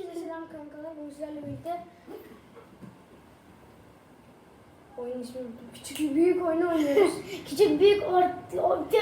Hepinize selam kankalar. Bu sizlerle birlikte oyun ismi. Küçük büyük oyunu oynuyoruz. Küçük büyük orta, orta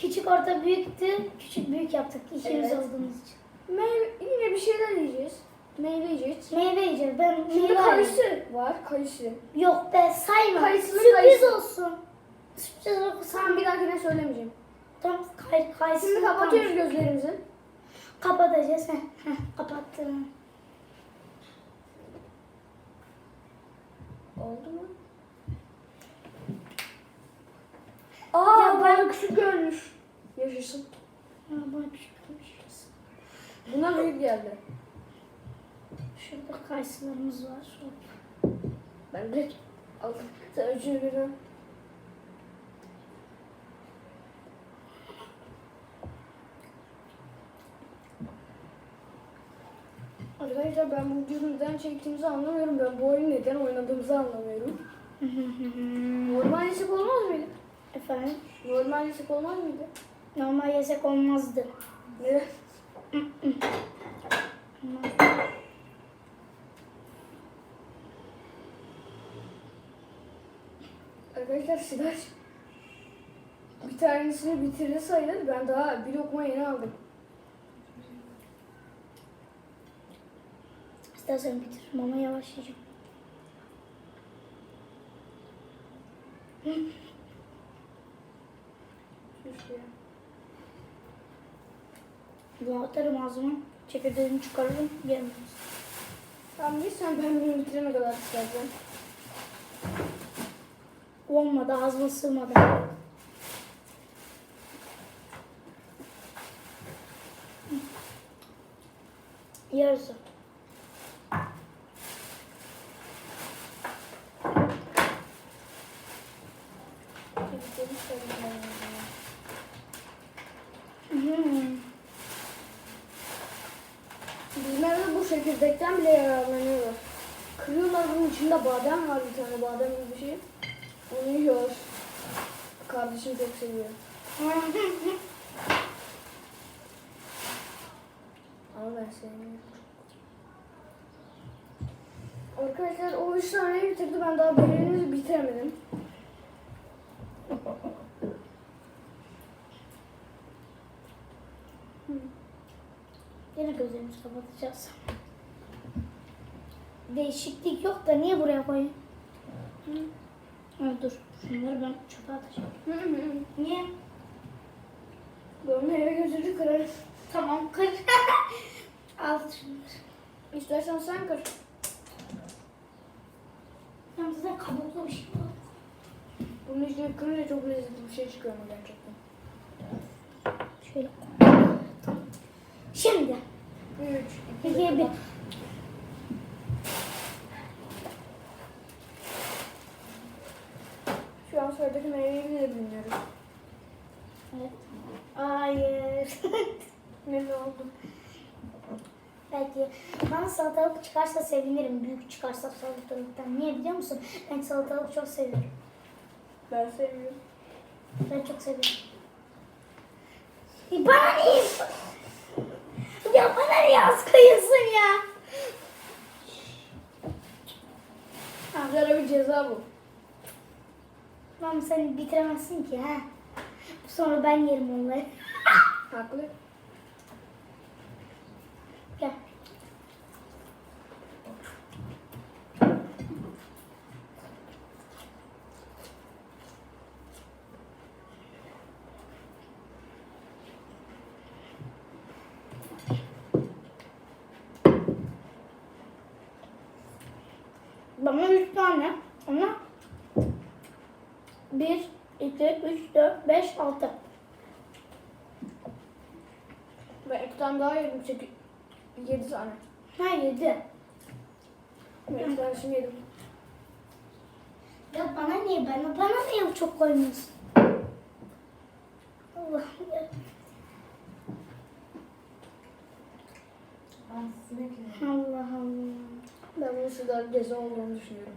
küçük orta büyüktü. Küçük büyük yaptık ikimiz Evet. olduğumuz için. Meyve, yine bir şeyler yiyeceğiz. Meyve yiyeceğiz. Meyve yiyeceğiz. Ben Şimdi meyve kayısı var. Kayısı. Yok be sayma. Kayısılı Sürpriz kayısı. olsun. Sürpriz olsun. Tamam bir dahakine söylemeyeceğim. Tamam kay, kayısı. Şimdi kapatıyoruz gözlerimizi. Kapatacağız. Heh, heh, kapattım. Oldu mu? Aa Ya ben- küçük görmüş. Yaşasın. Ya bir şey koymuşuz. Buna büyük geldi. Şurada kayısılarımız var. Ben direkt aldım. Sen üçünü birden. Arkadaşlar ben bu videoyu neden çektiğimizi anlamıyorum. Ben bu oyunu neden oynadığımızı anlamıyorum. Normal yesek olmaz mıydı? Efendim? Normal yesek olmaz mıydı? Normal yesek olmazdı. Neden? Arkadaşlar Sidaş bir tanesini sayılır. Ben daha bir lokma yeni aldım. İstersen bitir. Mama yavaş yiyeceğim. Şuraya. Bunu atarım ağzıma. Çekirdeğini çıkarırım. Yerim. Tamam bir sen ben bunu bitirene kadar istersen. Olmadı. Ağzıma sığmadı. Yarısı. Var bir tane badem gibi bir şey. Onu yiyor. Kardeşim çok seviyor. Ama ben sevmiyorum. Arkadaşlar o üç taneyi bitirdi. Ben daha birini bitiremedim. Yine gözlerimizi kapatacağız. Değişiklik yok da niye buraya koyayım? Ha, dur. Şunları ben çöpe atacağım. Niye? Ben meyve gözünü kırarım. Tamam kır. Al şunları. İstersen sen kır. Yalnız da kabuklu bir şey var. Bunun içine kırınca çok lezzetli bir şey çıkıyor ama gerçekten. Şöyle. Şimdi. 3, 2, İkiye bir. Şu an sıradaki meyveyi bile bilmiyoruz. Evet. Hayır. Ne oldu? Belki bana salatalık çıkarsa sevinirim. Büyük çıkarsa salatalıktan. Niye biliyor musun? Ben salatalık çok seviyorum. Ben sevmiyorum. Ben çok seviyorum. E bana niye? Ya bana niye az koyuyorsun ya? Güzel bir ceza bu. Tamam sen bitiremezsin ki ha. Sonra ben yerim onları. Haklı. Gel. Bana üç tane ama bir, iki, üç, dört, beş, altı. Ben iki tane daha yedim. Sekiz, yedi tane. Ha yedi. Ben iki tanesini yedim. Ya bana niye bana bana niye çok koymuyorsun? Allah ya. Allah Allah. Sizler ceza olduğunu düşünüyorum.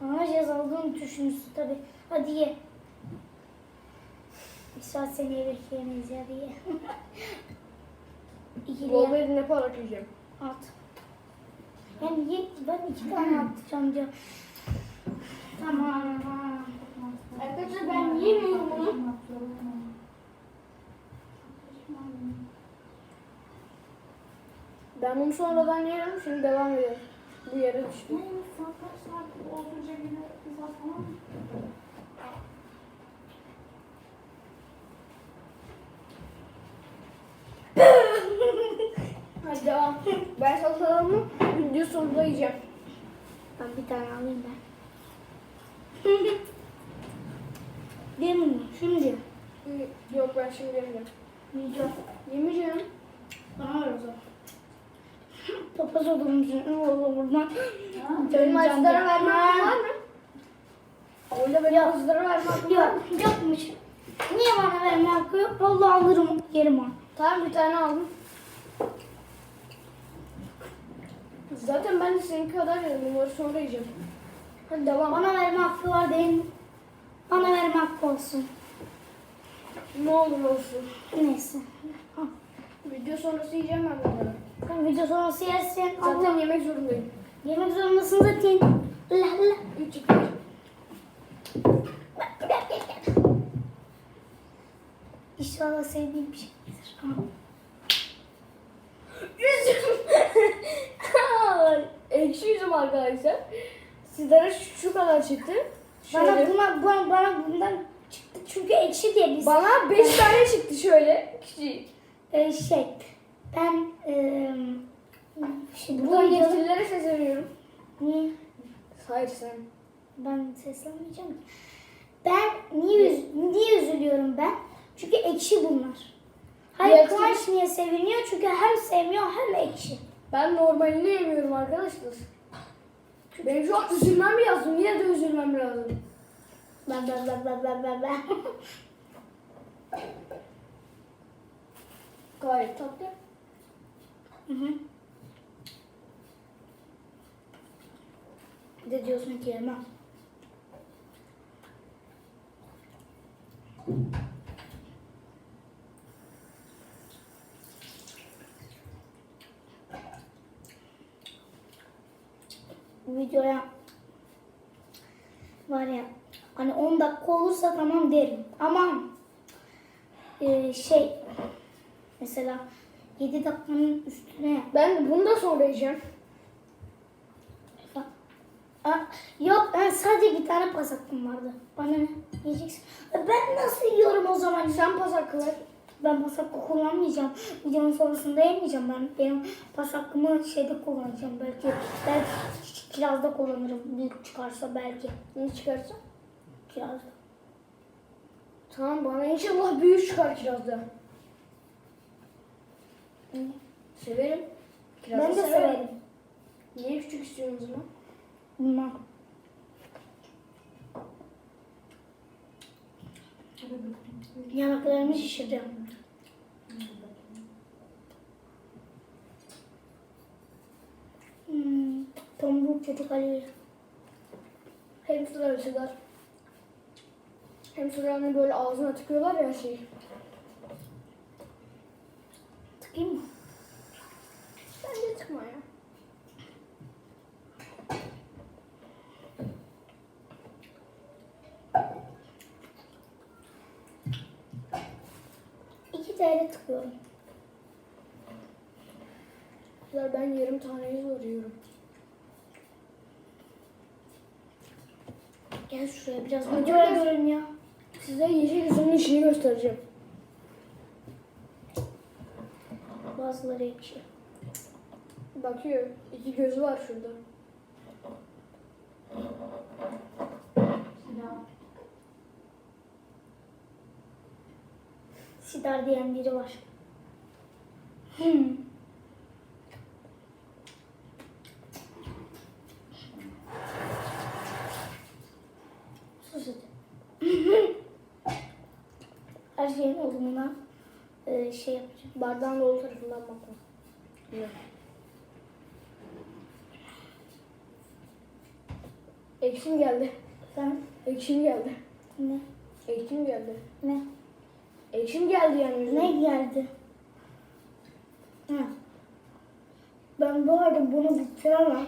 Bana ceza aldığını düşünürsün tabi. Hadi ye. Bir saat seni bekleyemeyiz ya hadi ye. İkili verin ne para yiyeceğim. At. Yani ye- ben iki tane atacağım diyor. Tamam. Arkadaşlar ben yiyemiyorum bunu. Ben bunu sonradan yerim. Şimdi devam edelim. Bu yere düştü. Hadi devam. Ben salatalımı video sonunda yiyeceğim. Ben bir tane alayım ben. Değil mi? Şimdi. Yok ben şimdi yemeyeceğim. Yiyeceğim. Yemeyeceğim. Bana ver o zaman. Papaz için. Oğlum buradan. Benim acılara verme hakkın var mı? Öyle benim acılara verme hakkın var mı? Yok yokmuş. Niye bana verme hakkı yok? Vallahi alırım yerim onu. Tamam bir tane aldım. Zaten ben de seninki kadar yedim. Bunları sonra yiyeceğim. Hadi devam. Bana verme hakkı var mi? Bana verme hakkı olsun. Ne olur olsun. Neyse. Ha. Video sonrası yiyeceğim ben bunları. Video sonrası yersin. Zaten Allah. yemek zorundayım. Yemek zorundasın zaten. Allah. 3 2 1. İnşallah sevdiğim bir şeydir. Ha. Yüzüm. Ekşi yüzüm arkadaşlar. Sizlere şu, şu kadar çıktı. Bana Şöyle. buna, bana, bana bundan çıktı çünkü ekşi diye biz Bana 5 tane çıktı şöyle. Küçük. e, şey ben e, şimdi Buradan bu yetkililere sesleniyorum. niye Hayır sen. ben seslenmeyeceğim ki. Ben niye üz, niye üzülüyorum ben? Çünkü ekşi bunlar. Hayır Yetkili- Kıvanç niye seviniyor? Çünkü hem sevmiyor hem ekşi. Ben normalini yemiyorum arkadaşlar. Benim şu an üzülmem lazım. Yine de üzülmem lazım. Ben ben ben ben ben ben ben. Gayet tatlı. Hı hı. Bir de diyorsun ki yemem. Bu videoya var ya hani 10 dakika olursa tamam derim ama e, şey mesela 7 dakikanın üstüne Ben bunu da. Aa, yok ben sadece bir tane pas hakkım vardı. Bana ne? Yiyeceksin. E, Ben nasıl yiyorum o zaman? Sen pas hakkı ver. Ben pas hakkı kullanmayacağım. Videonun sonrasında yemeyeceğim ben. Benim pas hakkımı şeyde kullanacağım belki. Belki kirazda kullanırım. Büyük çıkarsa belki. Ne çıkarsa? Kirazda. Tamam bana inşallah büyük çıkar kirazda. Severim. Kirazı Ben de severim. Niye küçük istiyorsun o zaman? Bilmem. Yanaklarımı şişireceğim. Hmm, tombul çocuk Ali. Hem sıra ölçüler. Hem hani böyle ağzına tıkıyorlar ya şey. Tıkayım mı? Bence tıkma ya. İki TL tıkıyorum. Güzel ben yarım taneyi zor yiyorum. Gel şuraya biraz videoya görün ya. Size yeşil üzümün işini göstereceğim. Bazıları ekşi. Bakıyor. iki gözü var şurada. Sidar diyen biri var. Hmm. Sus hadi. Her şeyin olumuna e, şey yapacağım. Bardağın dolu tarafından bakma. Yok. Ekşim geldi. Sen Ekşim geldi. ne? Ekşim geldi. Ne? Ekşim geldi yani. Ne geldi? Ha. Ben bu arada bunu bitiremem.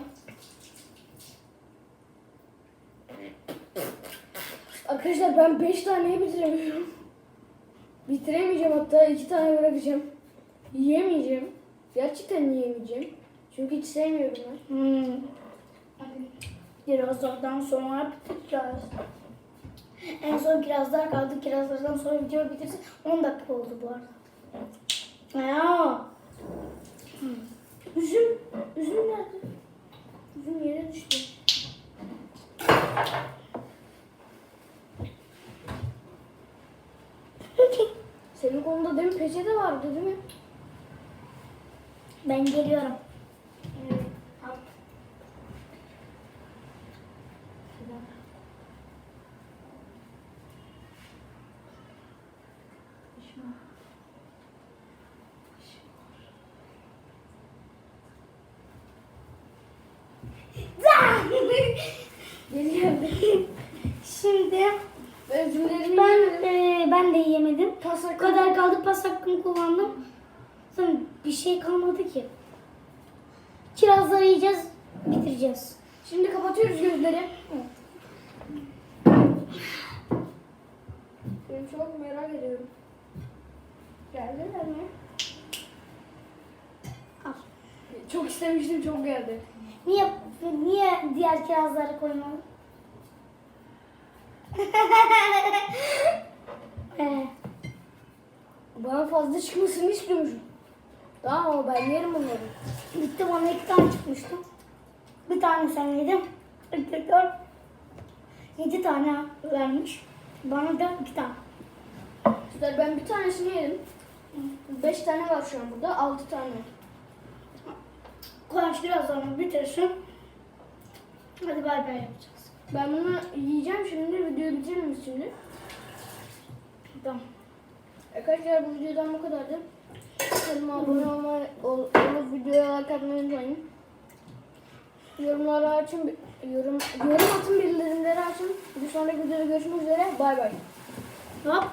Arkadaşlar ben 5 taneyi bitiremiyorum. Bitiremeyeceğim hatta 2 tane bırakacağım. Yiyemeyeceğim. Gerçekten yiyemeyeceğim. Çünkü hiç sevmiyorum ben. Hmm. Kirazlardan sonra bitireceğiz. En son kirazlar kaldı. Kirazlardan sonra video bitirsin. 10 dakika oldu bu arada. Ya. Üzüm, üzüm nerede? Üzüm yere düştü. Senin kolunda demin peçete vardı değil mi? Ben geliyorum. Geri geldi. Şimdi Ben üzümlerimi ben yemedim. e, ben de yiyemedim. Pas Bu hakkı- kadar kaldı pas hakkımı kullandım. Sonra bir şey kalmadı ki. Kirazları yiyeceğiz, bitireceğiz. Şimdi kapatıyoruz gözleri. Ben çok merak ediyorum. Geldiler mi? Al. Çok istemiştim çok geldi. Niye niye diğer kirazları koymadın? Ee, Bana fazla çıkmasını istiyormuşum. Tamam ama ben yerim bunları. bitti bana iki tane çıkmıştı. Bir tane sen yedin. İki, dört. Yedi tane vermiş. Bana da iki tane. İşte ben bir tanesini yedim. Beş tane var şu an burada. Altı tane. Kıvanç biraz sonra bitirsin. Hadi bay bay yapacağız. Ben bunu yiyeceğim şimdi. Videoyu bitirelim şimdi. Tamam. Arkadaşlar bu videodan bu kadardı. Kanalıma abone olmayı, ol, olup videoya like atmayı unutmayın. Yorumları açın, yorum, yorum atın, bildirimleri açın. Bir sonraki videoda görüşmek üzere. Bay bay. Hop.